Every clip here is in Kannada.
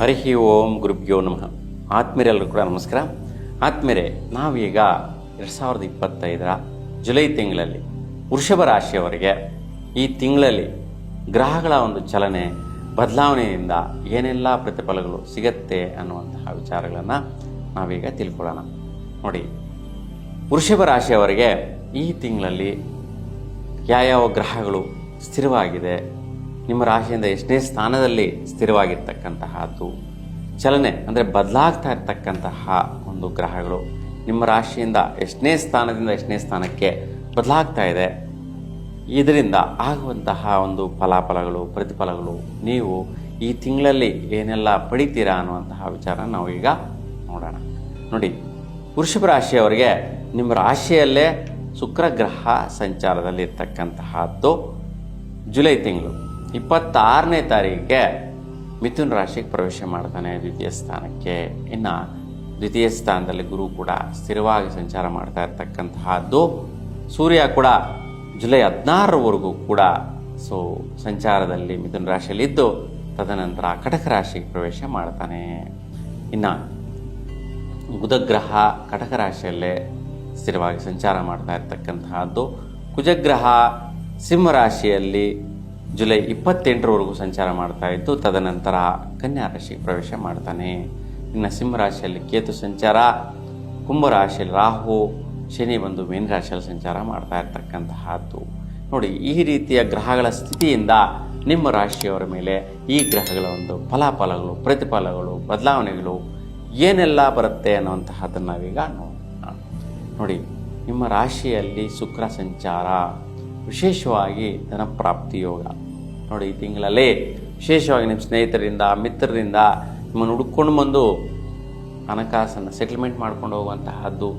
ಹರಿ ಓಂ ಗುರುಭ್ಯೋ ನಮಃ. ಆತ್ಮೀರೆಲ್ಲರೂ ಕೂಡ ನಮಸ್ಕಾರ. ಆತ್ಮೀರೆ ನಾವೀಗ ಎರಡು ಸಾವಿರದ ಇಪ್ಪತ್ತೈದರ ಜುಲೈ ತಿಂಗಳಲ್ಲಿ ವೃಷಭ ರಾಶಿಯವರಿಗೆ ಈ ತಿಂಗಳಲ್ಲಿ ಗ್ರಹಗಳ ಒಂದು ಚಲನೆ, ಬದಲಾವಣೆಯಿಂದ ಏನೆಲ್ಲ ಪ್ರತಿಫಲಗಳು ಸಿಗತ್ತೆ ಅನ್ನುವಂತಹ ವಿಚಾರಗಳನ್ನು ನಾವೀಗ ತಿಳ್ಕೊಳ್ಳೋಣ. ನೋಡಿ, ವೃಷಭ ರಾಶಿಯವರಿಗೆ ಈ ತಿಂಗಳಲ್ಲಿ ಯಾವ್ಯಾವ ಗ್ರಹಗಳು ಸ್ಥಿರವಾಗಿದೆ ನಿಮ್ಮ ರಾಶಿಯಿಂದ ಎಷ್ಟನೇ ಸ್ಥಾನದಲ್ಲಿ ಸ್ಥಿರವಾಗಿರ್ತಕ್ಕಂತಹದ್ದು, ಚಲನೆ ಅಂದರೆ ಬದಲಾಗ್ತಾ ಇರ್ತಕ್ಕಂತಹ ಒಂದು ಗ್ರಹಗಳು ನಿಮ್ಮ ರಾಶಿಯಿಂದ ಎಷ್ಟನೇ ಸ್ಥಾನದಿಂದ ಎಷ್ಟನೇ ಸ್ಥಾನಕ್ಕೆ ಬದಲಾಗ್ತಾ ಇದೆ. ಇದರಿಂದ ಆಗುವಂತಹ ಒಂದು ಫಲಾಫಲಗಳು, ಪ್ರತಿಫಲಗಳು, ನೀವು ಈ ತಿಂಗಳಲ್ಲಿ ಏನೆಲ್ಲ ಪಡಿತೀರಾ ಅನ್ನುವಂತಹ ವಿಚಾರ ನಾವು ಈಗ ನೋಡೋಣ. ನೋಡಿ, ವೃಷಭ ರಾಶಿಯವರಿಗೆ ನಿಮ್ಮ ರಾಶಿಯಲ್ಲೇ ಶುಕ್ರ ಗ್ರಹ ಸಂಚಾರದಲ್ಲಿ ಇರ್ತಕ್ಕಂತಹದ್ದು ಜುಲೈ ತಿಂಗಳು. ಇಪ್ಪತ್ತಾರನೇ ತಾರೀಕಿಗೆ ಮಿಥುನ್ ರಾಶಿಗೆ ಪ್ರವೇಶ ಮಾಡ್ತಾನೆ ದ್ವಿತೀಯ ಸ್ಥಾನಕ್ಕೆ. ಇನ್ನು ದ್ವಿತೀಯ ಸ್ಥಾನದಲ್ಲಿ ಗುರು ಕೂಡ ಸ್ಥಿರವಾಗಿ ಸಂಚಾರ ಮಾಡ್ತಾ ಇರ್ತಕ್ಕಂತಹದ್ದು. ಸೂರ್ಯ ಕೂಡ ಜುಲೈ ಹದಿನಾರರವರೆಗೂ ಕೂಡ ಸೊ ಸಂಚಾರದಲ್ಲಿ ಮಿಥುನ ರಾಶಿಯಲ್ಲಿದ್ದು, ತದನಂತರ ಕಟಕ ರಾಶಿಗೆ ಪ್ರವೇಶ ಮಾಡ್ತಾನೆ. ಇನ್ನು ಬುಧಗ್ರಹ ಕಟಕ ರಾಶಿಯಲ್ಲೇ ಸ್ಥಿರವಾಗಿ ಸಂಚಾರ ಮಾಡ್ತಾ ಇರ್ತಕ್ಕಂತಹದ್ದು. ಕುಜಗ್ರಹ ಸಿಂಹ ರಾಶಿಯಲ್ಲಿ ಜುಲೈ ಇಪ್ಪತ್ತೆಂಟರವರೆಗೂ ಸಂಚಾರ ಮಾಡ್ತಾ ಇತ್ತು. ತದನಂತರ ಕನ್ಯಾ ರಾಶಿಗೆ ಪ್ರವೇಶ ಮಾಡ್ತಾನೆ. ಇನ್ನು ಸಿಂಹರಾಶಿಯಲ್ಲಿ ಕೇತು ಸಂಚಾರ, ಕುಂಭ ರಾಶಿಯಲ್ಲಿ ರಾಹು, ಶನಿ ಬಂದು ಮೀನ ರಾಶಿಯಲ್ಲಿ ಸಂಚಾರ ಮಾಡ್ತಾ ಇರ್ತಕ್ಕಂತಹದ್ದು. ನೋಡಿ, ಈ ರೀತಿಯ ಗ್ರಹಗಳ ಸ್ಥಿತಿಯಿಂದ ನಿಮ್ಮ ರಾಶಿಯವರ ಮೇಲೆ ಈ ಗ್ರಹಗಳ ಒಂದು ಫಲಾಫಲಗಳು, ಪ್ರತಿಫಲಗಳು, ಬದಲಾವಣೆಗಳು ಏನೆಲ್ಲ ಬರುತ್ತೆ ಅನ್ನುವಂತಹದ್ದನ್ನು ನಾವೀಗ ನೋಡಿ, ನಿಮ್ಮ ರಾಶಿಯಲ್ಲಿ ಶುಕ್ರ ಸಂಚಾರ. ವಿಶೇಷವಾಗಿ ಧನಪ್ರಾಪ್ತಿ ಯೋಗ. ನೋಡಿ, ಈ ತಿಂಗಳಲ್ಲಿ ವಿಶೇಷವಾಗಿ ನಿಮ್ಮ ಸ್ನೇಹಿತರಿಂದ, ಮಿತ್ರರಿಂದ ನಿಮ್ಮನ್ನು ಹುಡುಕೊಂಡು ಬಂದು ಹಣಕಾಸನ್ನು ಸೆಟ್ಲ್ಮೆಂಟ್ ಮಾಡ್ಕೊಂಡು ಹೋಗುವಂತಹದ್ದು,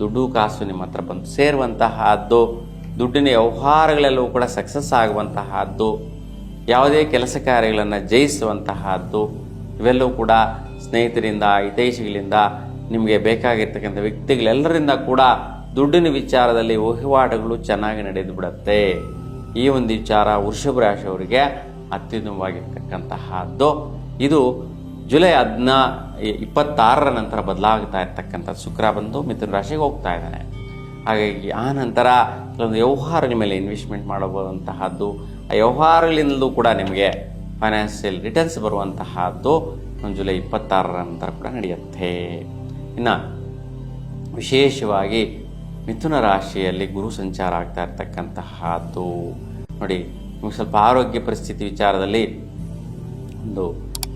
ದುಡ್ಡು ಕಾಸು ನಿಮ್ಮ ಹತ್ರ ಬಂದು ಸೇರುವಂತಹದ್ದು, ದುಡ್ಡಿನ ವ್ಯವಹಾರಗಳೆಲ್ಲವೂ ಕೂಡ ಸಕ್ಸಸ್ ಆಗುವಂತಹದ್ದು, ಯಾವುದೇ ಕೆಲಸ ಕಾರ್ಯಗಳನ್ನು ಜಯಿಸುವಂತಹದ್ದು, ಇವೆಲ್ಲವೂ ಕೂಡ ಸ್ನೇಹಿತರಿಂದ, ಹಿತೈಷಿಗಳಿಂದ ನಿಮಗೆ ಬೇಕಾಗಿರ್ತಕ್ಕಂಥ ವ್ಯಕ್ತಿಗಳೆಲ್ಲರಿಂದ ಕೂಡ ದುಡ್ಡಿನ ವಿಚಾರದಲ್ಲಿ ವಹಿವಾಟುಗಳು ಚೆನ್ನಾಗಿ ನಡೆದು ಬಿಡುತ್ತೆ ಈ ಒಂದು ವಿಚಾರ ವೃಷಭ ರಾಶಿಯವರಿಗೆ ಅತ್ಯುತ್ತಮವಾಗಿರ್ತಕ್ಕಂತಹದ್ದು. ಇದು ಜುಲೈ ಹದಿನಾ ಇಪ್ಪತ್ತಾರರ ನಂತರ ಬದಲಾಗ್ತಾ ಇರ್ತಕ್ಕಂಥ ಶುಕ್ರ ಬಂದು ಮಿಥುನ ರಾಶಿಗೆ ಹೋಗ್ತಾ ಇದ್ದಾನೆ. ಹಾಗಾಗಿ ಆ ನಂತರ ಕೆಲವೊಂದು ವ್ಯವಹಾರ ಮೇಲೆ ಇನ್ವೆಸ್ಟ್ಮೆಂಟ್ ಮಾಡಬಹುದಂತಹದ್ದು. ಆ ವ್ಯವಹಾರಗಳಿಂದಲೂ ಕೂಡ ನಿಮಗೆ ಫೈನಾನ್ಷಿಯಲ್ ರಿಟರ್ನ್ಸ್ ಬರುವಂತಹದ್ದು ಒಂದು ಜುಲೈ ಇಪ್ಪತ್ತಾರರ ನಂತರ ಕೂಡ ನಡೆಯುತ್ತೆ. ಇನ್ನು ವಿಶೇಷವಾಗಿ ಮಿಥುನ ರಾಶಿಯಲ್ಲಿ ಗುರು ಸಂಚಾರ ಆಗ್ತಾ ಇರ್ತಕ್ಕಂತಹದ್ದು. ನೋಡಿ, ನಿಮಗೆ ಸ್ವಲ್ಪ ಆರೋಗ್ಯ ಪರಿಸ್ಥಿತಿ ವಿಚಾರದಲ್ಲಿ ಒಂದು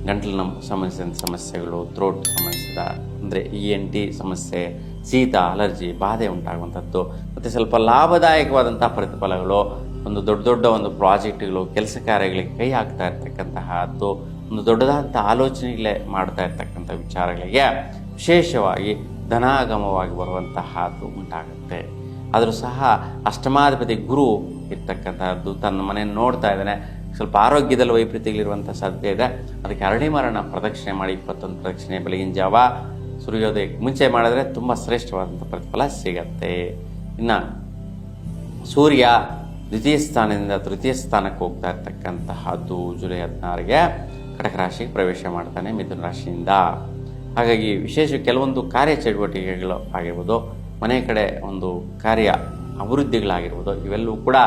ಗಂಟಲಿನ ಸಂಬಂಧಿಸಿದ ಸಮಸ್ಯೆಗಳು ಥ್ರೋಟ್ ಸಂಬಂಧಿಸಿದ ಅಂದರೆ ಇ ಎನ್ ಟಿ ಸಮಸ್ಯೆ, ಶೀತ, ಅಲರ್ಜಿ, ಬಾಧೆ ಉಂಟಾಗುವಂಥದ್ದು. ಮತ್ತು ಸ್ವಲ್ಪ ಲಾಭದಾಯಕವಾದಂಥ ಪ್ರತಿಫಲಗಳು, ಒಂದು ದೊಡ್ಡ ದೊಡ್ಡ ಒಂದು ಪ್ರಾಜೆಕ್ಟ್ಗಳು, ಕೆಲಸ ಕಾರ್ಯಗಳಿಗೆ ಕೈ ಹಾಕ್ತಾ ಇರ್ತಕ್ಕಂತಹದ್ದು, ಒಂದು ದೊಡ್ಡದಾದಂಥ ಆಲೋಚನೆಗಳೇ ಮಾಡ್ತಾ ಇರ್ತಕ್ಕಂಥ ವಿಚಾರಗಳಿಗೆ ವಿಶೇಷವಾಗಿ ಧನಾಗಮವಾಗಿ ಬರುವಂತಹದ್ದು ಉಂಟಾಗುತ್ತೆ. ಆದರೂ ಸಹ ಅಷ್ಟಮಾಧಿಪತಿ ಗುರು ಇರ್ತಕ್ಕಂಥದ್ದು ತನ್ನ ಮನೆಯನ್ನು ನೋಡ್ತಾ ಇದ್ದಾನೆ. ಸ್ವಲ್ಪ ಆರೋಗ್ಯದಲ್ಲಿ ವೈಪರೀತ್ಯಗಳಿರುವಂಥ ಸಾಧ್ಯತೆ ಇದೆ. ಅದಕ್ಕೆ ಅರಳಿ ಮರಣ ಪ್ರದಕ್ಷಿಣೆ ಮಾಡಿ, ಇಪ್ಪತ್ತೊಂದು ಪ್ರದಕ್ಷಿಣೆ ಬೆಳಗಿನ ಜಾವ ಸೂರ್ಯೋದಯಕ್ಕೆ ಮುಂಚೆ ಮಾಡಿದ್ರೆ ತುಂಬ ಶ್ರೇಷ್ಠವಾದಂಥ ಪ್ರತಿಫಲ ಸಿಗತ್ತೆ. ಇನ್ನು ಸೂರ್ಯ ದ್ವಿತೀಯ ಸ್ಥಾನದಿಂದ ತೃತೀಯ ಸ್ಥಾನಕ್ಕೆ ಹೋಗ್ತಾ ಇರ್ತಕ್ಕಂತಹದ್ದು ಜುಲೈ ಹದಿನಾರಿಗೆ ಕಟಕ ರಾಶಿಗೆ ಪ್ರವೇಶ ಮಾಡ್ತಾನೆ ಮಿಥುನ ರಾಶಿಯಿಂದ. ಹಾಗಾಗಿ ವಿಶೇಷ ಕೆಲವೊಂದು ಕಾರ್ಯ ಚಟುವಟಿಕೆಗಳು ಆಗಿರ್ಬೋದು, ಮನೆ ಕಡೆ ಒಂದು ಕಾರ್ಯ ಅಭಿವೃದ್ಧಿಗಳಾಗಿರ್ಬೋದು, ಇವೆಲ್ಲವೂ ಕೂಡ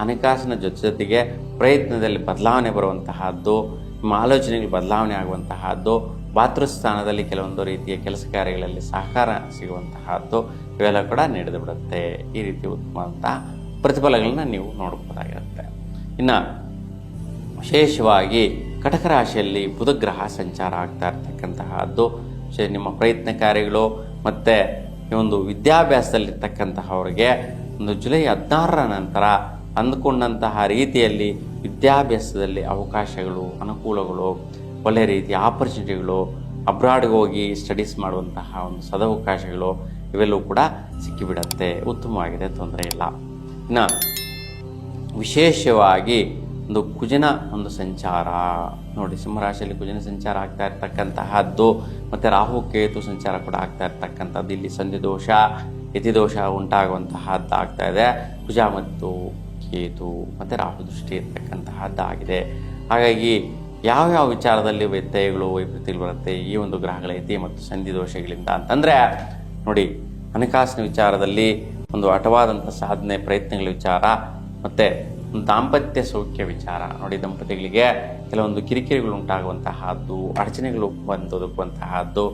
ಹಣಕಾಸಿನ ಜೊತೆ ಜೊತೆಗೆ ಪ್ರಯತ್ನದಲ್ಲಿ ಬದಲಾವಣೆ ಬರುವಂತಹದ್ದು, ನಿಮ್ಮ ಆಲೋಚನೆಗಳು ಬದಲಾವಣೆ ಆಗುವಂತಹದ್ದು ಭಾತೃಸ್ಥಾನದಲ್ಲಿ ಕೆಲವೊಂದು ರೀತಿಯ ಕೆಲಸ ಕಾರ್ಯಗಳಲ್ಲಿ ಸಹಕಾರ ಸಿಗುವಂತಹದ್ದು, ಇವೆಲ್ಲ ಕೂಡ ನಡೆದು ಬಿಡುತ್ತೆ ಈ ರೀತಿ ಉತ್ತಮವಾದಂತಹ ಪ್ರತಿಫಲಗಳನ್ನ ನೀವು ನೋಡ್ಬೋದಾಗಿರುತ್ತೆ. ಇನ್ನು ವಿಶೇಷವಾಗಿ ಕಟಕ ರಾಶಿಯಲ್ಲಿ ಬುಧಗ್ರಹ ಸಂಚಾರ ಆಗ್ತಾ ಇರ್ತಕ್ಕಂತಹದ್ದು. ನಿಮ್ಮ ಪ್ರಯತ್ನ ಕಾರ್ಯಗಳು ಮತ್ತು ಈ ಒಂದು ವಿದ್ಯಾಭ್ಯಾಸದಲ್ಲಿರ್ತಕ್ಕಂತಹವರಿಗೆ ಒಂದು ಜುಲೈ ಹದಿನಾರರ ನಂತರ ಅಂದುಕೊಂಡಂತಹ ರೀತಿಯಲ್ಲಿ ವಿದ್ಯಾಭ್ಯಾಸದಲ್ಲಿ ಅವಕಾಶಗಳು, ಅನುಕೂಲಗಳು ಒಳ್ಳೆಯ ರೀತಿಯ ಆಪರ್ಚುನಿಟಿಗಳು ಅಬ್ರಾಡ್ಗೆ ಹೋಗಿ ಸ್ಟಡೀಸ್ ಮಾಡುವಂತಹ ಒಂದು ಸದವಕಾಶಗಳು ಇವೆಲ್ಲವೂ ಕೂಡ ಸಿಕ್ಕಿಬಿಡತ್ತೆ. ಉತ್ತಮವಾಗಿದೆ, ತೊಂದರೆ ಇಲ್ಲ. ಇನ್ನು ವಿಶೇಷವಾಗಿ ಒಂದು ಕುಜನ, ಒಂದು ಸಂಚಾರ. ನೋಡಿ, ಸಿಂಹರಾಶಿಯಲ್ಲಿ ಕುಜನ ಸಂಚಾರ ಆಗ್ತಾ ಇರ್ತಕ್ಕಂತಹದ್ದು, ಮತ್ತು ರಾಹು, ಕೇತು ಸಂಚಾರ ಕೂಡ ಆಗ್ತಾ ಇರ್ತಕ್ಕಂಥದ್ದು. ಇಲ್ಲಿ ಸಂಧಿ ದೋಷ ಯತಿದೋಷ ಉಂಟಾಗುವಂತಹದ್ದು ಆಗ್ತಾ ಇದೆ. ಕುಜ ಮತ್ತು ಕೇತು, ಮತ್ತು ರಾಹು ದೃಷ್ಟಿ ಇರ್ತಕ್ಕಂತಹದ್ದಾಗಿದೆ. ಹಾಗಾಗಿ ಯಾವ್ಯಾವ ವಿಚಾರದಲ್ಲಿ ವ್ಯತ್ಯಯಗಳು, ವೈಪರೀತ್ಯಗಳು ಬರುತ್ತೆ, ಈ ಒಂದು ಗ್ರಹಗಳ ಯತಿ ಮತ್ತು ಸಂಧಿ ದೋಷಗಳಿಂದ ಅಂತಂದರೆ, ನೋಡಿ, ಹಣಕಾಸಿನ ವಿಚಾರದಲ್ಲಿ ಒಂದು ಹಠವಾದಂಥ ಸಾಧನೆ, ಪ್ರಯತ್ನಗಳ ವಿಚಾರ, ಮತ್ತು ದಾಂಪತ್ಯ ಸೌಖ್ಯ ವಿಚಾರ. ನೋಡಿ, ದಂಪತಿಗಳಿಗೆ ಕೆಲವೊಂದು ಕಿರಿಕಿರಿಗಳು ಉಂಟಾಗುವಂತಹದ್ದು, ಅಡಚಣೆಗಳು ಬಂದೊದಗುವಂತಹದ್ದು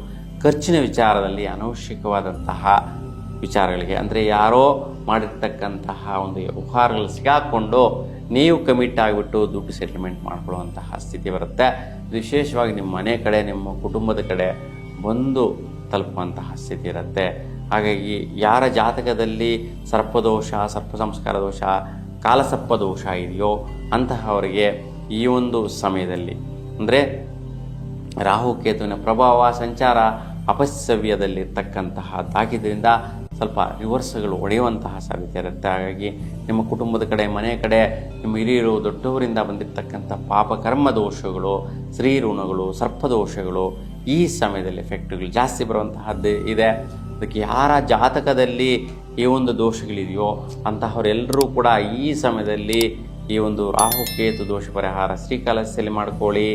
ಖರ್ಚಿನ ವಿಚಾರದಲ್ಲಿ ಅನವಶ್ಯಕವಾದಂತಹ ವಿಚಾರಗಳಿಗೆ. ಅಂದರೆ ಯಾರೋ ಮಾಡಿರ್ತಕ್ಕಂತಹ ಒಂದು ಉಪಹಾರಗಳು ಸಿಗಾಕೊಂಡು ನೀವು ಕಮಿಟ್ ಆಗಿಬಿಟ್ಟು ದುಡ್ಡು ಸೆಟಲ್ಮೆಂಟ್ ಮಾಡ್ಕೊಳ್ಳುವಂತಹ ಸ್ಥಿತಿ ಬರುತ್ತೆ. ವಿಶೇಷವಾಗಿ ನಿಮ್ಮ ಮನೆ ಕಡೆ, ನಿಮ್ಮ ಕುಟುಂಬದ ಕಡೆ ಬಂದು ತಲುಪುವಂತಹ ಸ್ಥಿತಿ ಇರುತ್ತೆ. ಹಾಗಾಗಿ ಯಾರ ಜಾತಕದಲ್ಲಿ ಸರ್ಪದೋಷ ಸರ್ಪ ಸಂಸ್ಕಾರ ದೋಷ ಕಾಲಸರ್ಪ ದೋಷ ಇದೆಯೋ ಅಂತಹವರಿಗೆ ಈ ಒಂದು ಸಮಯದಲ್ಲಿ. ಅಂದರೆ ರಾಹುಕೇತುವಿನ ಪ್ರಭಾವ, ಸಂಚಾರ ಅಪಸವ್ಯದಲ್ಲಿರ್ತಕ್ಕಂತಹ ತಾಕಿದ್ರಿಂದ ಸ್ವಲ್ಪ ರಿವರ್ಸ್ಗಳು ಒಡೆಯುವಂತಹ ಸಾಧ್ಯತೆ ಇರುತ್ತೆ. ಹಾಗಾಗಿ ನಿಮ್ಮ ಕುಟುಂಬದ ಕಡೆ, ಮನೆ ಕಡೆ, ನಿಮ್ಮ ಹಿರಿಯರು, ದೊಡ್ಡವರಿಂದ ಬಂದಿರತಕ್ಕಂಥ ಪಾಪ ಕರ್ಮ ದೋಷಗಳು, ಸ್ತ್ರೀ ಋಣಗಳು, ಸರ್ಪದೋಷಗಳು ಈ ಸಮಯದಲ್ಲಿ ಎಫೆಕ್ಟ್ಗಳು ಜಾಸ್ತಿ ಬರುವಂತಹದ್ದು ಇದೆ. ಅದಕ್ಕೆ ಯಾರ ಜಾತಕದಲ್ಲಿ ಈ ಒಂದು ದೋಷಗಳಿದೆಯೋ ಅಂತಹವರೆಲ್ಲರೂ ಕೂಡ ಈ ಸಮಯದಲ್ಲಿ ಈ ಒಂದು ರಾಹುಕೇತು ದೋಷ ಪರಿಹಾರ ಶ್ರೀಕಾಲಸ್ಯಲ್ಲಿ ಮಾಡ್ಕೊಳ್ಳಿ.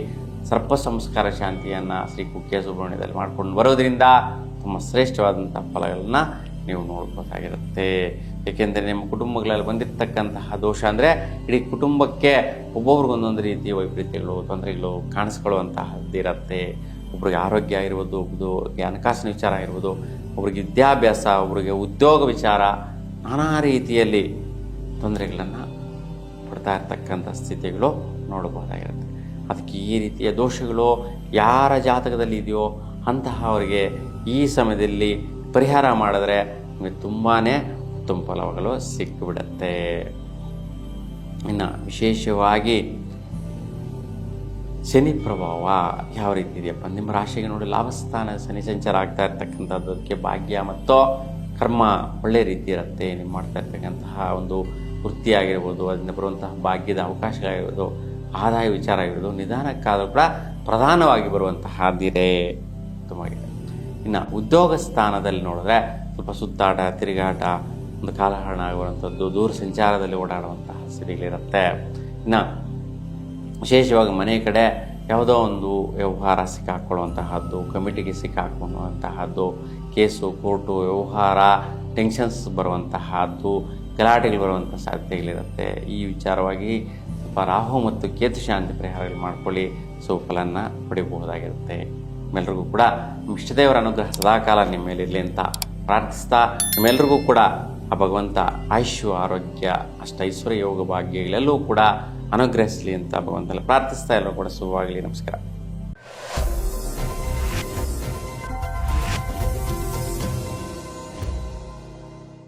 ಸರ್ಪ ಸಂಸ್ಕಾರ ಶಾಂತಿಯನ್ನು ಶ್ರೀ ಕುಕ್ಕೆ ಸುಬ್ರಹ್ಮಣ್ಯದಲ್ಲಿ ಮಾಡ್ಕೊಂಡು ಬರೋದ್ರಿಂದ ತುಂಬ ಶ್ರೇಷ್ಠವಾದಂಥ ಫಲಗಳನ್ನು ನೀವು ನೋಡ್ಬೋದಾಗಿರುತ್ತೆ ಏಕೆಂದರೆ ನಿಮ್ಮ ಕುಟುಂಬಗಳಲ್ಲಿ ಬಂದಿರತಕ್ಕಂತಹ ದೋಷ ಅಂದರೆ ಇಡೀ ಕುಟುಂಬಕ್ಕೆ ಒಬ್ಬೊಬ್ರಿಗೊಂದೊಂದು ರೀತಿಯ ವೈಪರೀತ್ಯಗಳು, ತೊಂದರೆಗಳು ಕಾಣಿಸ್ಕೊಳ್ಳುವಂತಹದ್ದಿರತ್ತೆ. ಒಬ್ರಿಗೆ ಆರೋಗ್ಯ ಆಗಿರ್ಬೋದು ಒಬ್ಬರಿಗೆ ಹಣಕಾಸಿನ ವಿಚಾರ ಆಗಿರ್ಬೋದು, ಒಬ್ರಿಗೆ ವಿದ್ಯಾಭ್ಯಾಸ, ಒಬ್ರಿಗೆ ಉದ್ಯೋಗ ವಿಚಾರ, ನಾನಾ ರೀತಿಯಲ್ಲಿ ತೊಂದರೆಗಳನ್ನು ಕೊಡ್ತಾ ಇರ್ತಕ್ಕಂಥ ಸ್ಥಿತಿಗಳು ನೋಡಬಹುದಾಗಿರುತ್ತೆ. ಅದಕ್ಕೆ ಈ ರೀತಿಯ ದೋಷಗಳು ಯಾರ ಜಾತಕದಲ್ಲಿ ಇದೆಯೋ ಅಂತಹ ಅವರಿಗೆ ಈ ಸಮಯದಲ್ಲಿ ಪರಿಹಾರ ಮಾಡಿದ್ರೆ ನಿಮಗೆ ತುಂಬಾ ಉತ್ತಮ ಫಲವಾಗಲು ಸಿಕ್ಕಿಬಿಡತ್ತೆ ಇನ್ನು ವಿಶೇಷವಾಗಿ ಶನಿ ಪ್ರಭಾವ ಯಾವ ರೀತಿ ಇದೆಯಪ್ಪ? ನಿಮ್ಮ ರಾಶಿಗೆ ನೋಡಿ ಲಾಭಸ್ಥಾನ ಶನಿ ಸಂಚಾರ ಆಗ್ತಾ ಇರ್ತಕ್ಕಂಥದ್ದಕ್ಕೆ ಭಾಗ್ಯ ಮತ್ತು ಕರ್ಮ ಒಳ್ಳೆ ರೀತಿ ಇರುತ್ತೆ. ನೀವು ಮಾಡ್ತಾ ಇರ್ತಕ್ಕಂತಹ ಒಂದು ವೃತ್ತಿ ಆಗಿರ್ಬೋದು ಅದರಿಂದ ಬರುವಂತಹ ಭಾಗ್ಯದ ಅವಕಾಶಗಳಾಗಿರ್ಬೋದು, ಆದಾಯ ವಿಚಾರ ಆಗಿರ್ಬೋದು, ನಿಧಾನಕ್ಕಾದರೂ ಕೂಡ ಪ್ರಧಾನವಾಗಿ ಬರುವಂತಹ ದಿರೆ ಉತ್ತಮವಾಗಿದೆ. ಇನ್ನು ಉದ್ಯೋಗ ಸ್ಥಾನದಲ್ಲಿ ನೋಡಿದ್ರೆ ಸ್ವಲ್ಪ ಸುತ್ತಾಟ, ತಿರುಗಾಟ, ಒಂದು ಕಾಲಹರಣ ಆಗುವಂಥದ್ದು, ದೂರ ಸಂಚಾರದಲ್ಲಿ ಓಡಾಡುವಂತಹ ಸ್ಥಿತಿಗಳಿರುತ್ತೆ. ಇನ್ನು ವಿಶೇಷವಾಗಿ ಮನೆ ಕಡೆ ಯಾವುದೋ ಒಂದು ವ್ಯವಹಾರ ಸಿಕ್ಕಾಕೊಳ್ಳುವಂತಹದ್ದು, ಕಮಿಟಿಗೆ ಸಿಕ್ಕಾಕೊಳ್ಳುವಂತಹದ್ದು, ಕೇಸು, ಕೋರ್ಟು, ವ್ಯವಹಾರ, ಟೆನ್ಷನ್ಸ್ ಬರುವಂತಹದ್ದು, ಗಲಾಟೆಗಳು ಬರುವಂಥ ಸಾಧ್ಯತೆಗಳಿರುತ್ತೆ. ಈ ವಿಚಾರವಾಗಿ ಸ್ವಲ್ಪ ರಾಹು ಮತ್ತು ಕೇತು ಶಾಂತಿ ಪರಿಹಾರಗಳು ಮಾಡ್ಕೊಳ್ಳಿ ಸುಫಲನ ಪಡಿಬಹುದಾಗಿರುತ್ತೆ ನಿಮ್ಮೆಲ್ರಿಗೂ ಕೂಡ ಇಷ್ಟದೇವರ ಅನುಗ್ರಹ ಸದಾಕಾಲ ನಿಮ್ಮ ಮೇಲೆ ಇರಲಿ ಅಂತ ಪ್ರಾರ್ಥಿಸ್ತಾ ನಿಮ್ಮೆಲ್ಲರಿಗೂ ಕೂಡ ಆ ಭಗವಂತ ಆಯುಷ್ಯ, ಆರೋಗ್ಯ, ಅಷ್ಟ ಯೋಗ ಭಾಗ್ಯಗಳೆಲ್ಲವೂ ಕೂಡ ಅನುಗ್ರಹಿಸಲಿ ಅಂತ ಭಗವಂತನ ಪ್ರಾರ್ಥಿಸ್ತಾ ಎಲ್ಲರೂ ಕೂಡ ಶುಭವಾಗಲಿ. ನಮಸ್ಕಾರ.